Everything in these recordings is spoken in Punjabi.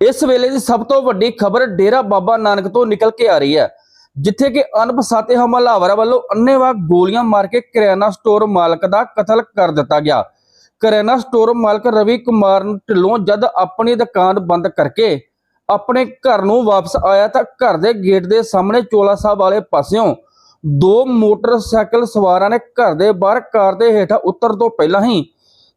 ਇਸ ਵੇਲੇ ਦੀ ਸਭ ਤੋਂ ਵੱਡੀ ਖਬਰ ਡੇਰਾ ਬਾਬਾ ਨਾਨਕ ਤੋਂ ਨਿਕਲ ਕੇ ਆ ਰਹੀ ਹੈ, ਜਿੱਥੇ ਕਿ ਅਣਪਛਾਤੇ ਹਮਲਾਵਰਾਂ ਵੱਲੋਂ ਅੰਨ੍ਹੇਵਾਹ ਗੋਲੀਆਂ ਮਾਰ ਕੇ ਕਰਿਆਨਾ ਸਟੋਰ ਮਾਲਕ ਦਾ ਕਤਲ ਕਰ ਦਿੱਤਾ ਗਿਆ। ਕਰਿਆਨਾ ਸਟੋਰ ਮਾਲਕ ਰਵੀ ਕੁਮਾਰ ਢਿੱਲੋਂ ਜਦ ਆਪਣੀ ਦੁਕਾਨ ਬੰਦ ਕਰਕੇ ਆਪਣੇ ਘਰ ਨੂੰ ਵਾਪਸ ਆਇਆ ਤਾਂ ਘਰ ਦੇ ਗੇਟ ਦੇ ਸਾਹਮਣੇ ਚੋਲਾ ਸਾਹਿਬ ਵਾਲੇ ਪਾਸਿਓਂ ਦੋ ਮੋਟਰਸਾਈਕਲ ਸਵਾਰਾਂ ਨੇ ਘਰ ਦੇ ਬਾਹਰ ਕਾਰ ਦੇ ਹੇਠਾਂ ਉਤਰ ਤੋਂ ਪਹਿਲਾਂ ਹੀ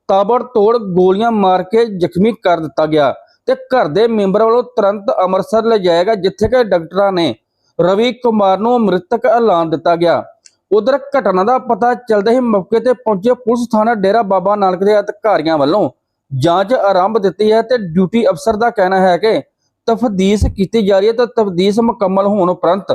ਤਾਬੜ ਤੋੜ ਗੋਲੀਆਂ ਮਾਰ ਕੇ ਜ਼ਖਮੀ ਕਰ ਦਿੱਤਾ ਗਿਆ। ਤੇ ਘਰ ਦੇ ਮੈਂਬਰ ਵੱਲੋਂ ਤੁਰੰਤ ਅੰਮ੍ਰਿਤਸਰ ਲਿਜਾਇਆ ਗਿਆ ਜਿੱਥੇ ਕਿ ਡਾਕਟਰਾਂ ਨੇ ਰਵੀ ਕੁਮਾਰ ਨੂੰ ਮ੍ਰਿਤਕ ਐਲਾਨ ਦਿੱਤਾ ਗਿਆ। ਉਧਰ ਘਟਨਾ ਦਾ ਪਤਾ ਚੱਲਦੇ ਹੀ ਮੌਕੇ ਤੇ ਪਹੁੰਚੇ ਪੁਲਿਸ ਥਾਣਾ ਡੇਰਾ ਬਾਬਾ ਨਾਨਕ ਦੇ ਅਧਿਕਾਰੀਆਂ ਵੱਲੋਂ ਜਾਂਚ ਆਰੰਭ ਦਿੱਤੀ ਹੈ ਤੇ ਡਿਊਟੀ ਅਫਸਰ ਦਾ ਕਹਿਣਾ ਹੈ ਕਿ ਤਫਦੀਸ਼ ਕੀਤੀ ਜਾ ਰਹੀ ਹੈ ਤੇ ਤਫਦੀਸ਼ ਮੁਕੰਮਲ ਹੋਣ ਉਪਰੰਤ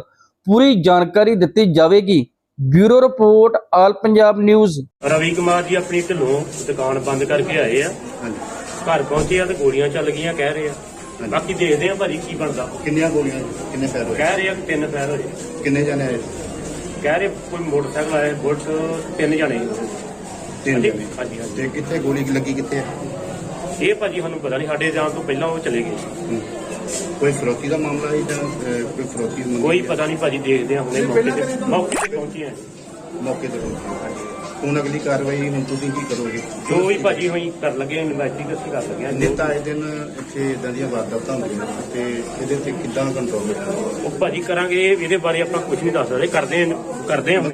ਪੂਰੀ ਜਾਣਕਾਰੀ ਦਿੱਤੀ ਜਾਵੇਗੀ। Bureau report all Punjab news. Ravi Kumar ji ਆਪਣੀ ਢਿੱਲੋਂ ਦੁਕਾਨ ਬੰਦ ਕਰਕੇ ਆਏ ਆ। ਹਾਂਜੀ। ਘਰ ਪਹੁੰਚੇ ਆ ਤੇ ਗੋਲੀਆਂ ਚੱਲ ਗਈਆਂ ਕਹਿ ਰਹੇ ਆ। ਬਾਕੀ ਦੇਖਦੇ ਆ ਭਾਜੀ ਕੀ ਬਣਦਾ ਕਿੰਨੀਆਂ ਗੋਲੀਆਂ ਕਿੰਨੇ ਫੈਰ ਹੋਏ ਕਹਿ ਰਹੇ ਆ ਕਿ ਤਿੰਨ ਫੈਰ ਹੋਏ ਕਿੰਨੇ ਜਣੇ ਆਏ ਕਹਿ ਰਹੇ ਕੋਈ ਮੋਟਰਸਾਈਕਲ ਆਏ ਬੁਲਟ ਤਿੰਨ ਜਣੇ ਤਿੰਨ ਜਣੇ ਹਾਂਜੀ, ਹਾਂਜੀ। ਤੇ ਕਿੱਥੇ ਗੋਲੀ ਲੱਗੀ ਕਿੱਥੇ ਇਹ ਭਾਜੀ ਸਾਨੂੰ ਪਤਾ ਨਹੀਂ ਸਾਡੇ ਜਾਣ ਤੋਂ ਪਹਿਲਾਂ ਉਹ ਚਲੇ ਗਏ। ਕੋਈ ਫਰੋਤੀ ਦਾ ਮਾਮਲਾ ਹੈ ਜਾਂ ਕੋਈ ਫਰੋਤੀ ਕੋਈ? ਪਤਾ ਨਹੀਂ ਭਾਜੀ ਦੇਖਦੇ ਆ ਹੁਣੇ ਮੌਕੇ ਤੇ ਮੌਕੇ ਤੇ ਪਹੁੰਚੇ ਆ ਮੌਕੇ ਤੇ ਪਹੁੰਚੇ। ਹੁਣ ਅਗਲੀ ਕਾਰਵਾਈ ਹੁਣ ਤੁਸੀਂ ਕੀ ਕਰੋਗੇ? ਜੋ ਵੀ ਭਾਜੀ ਹੋਈ ਕਰ ਲੱਗੇ ਇਨਵੈਸਟੀਗੇਸ਼ਨ ਕਰ ਲੱਗੇ ਆ ਨਿਤ ਆਏ ਦਿਨ ਇੱਥੇ ਇਦਾਂ ਦੀਆਂ ਵਾਰਦਾਤਾਂ ਹੁੰਦੀਆਂ ਤੇ ਇਹਦੇ ਤੇ ਕਿੱਦਾਂ ਕੰਟਰੋਲ ਰੱਖਣਾ ਉਹ ਭਾਜੀ ਕਰਾਂਗੇ ਇਹਦੇ ਬਾਰੇ ਆਪਾਂ ਕੁਝ ਨਹੀਂ ਦੱਸ ਸਕਦੇ ਕਰਦੇ ਕਰਦੇ ਆ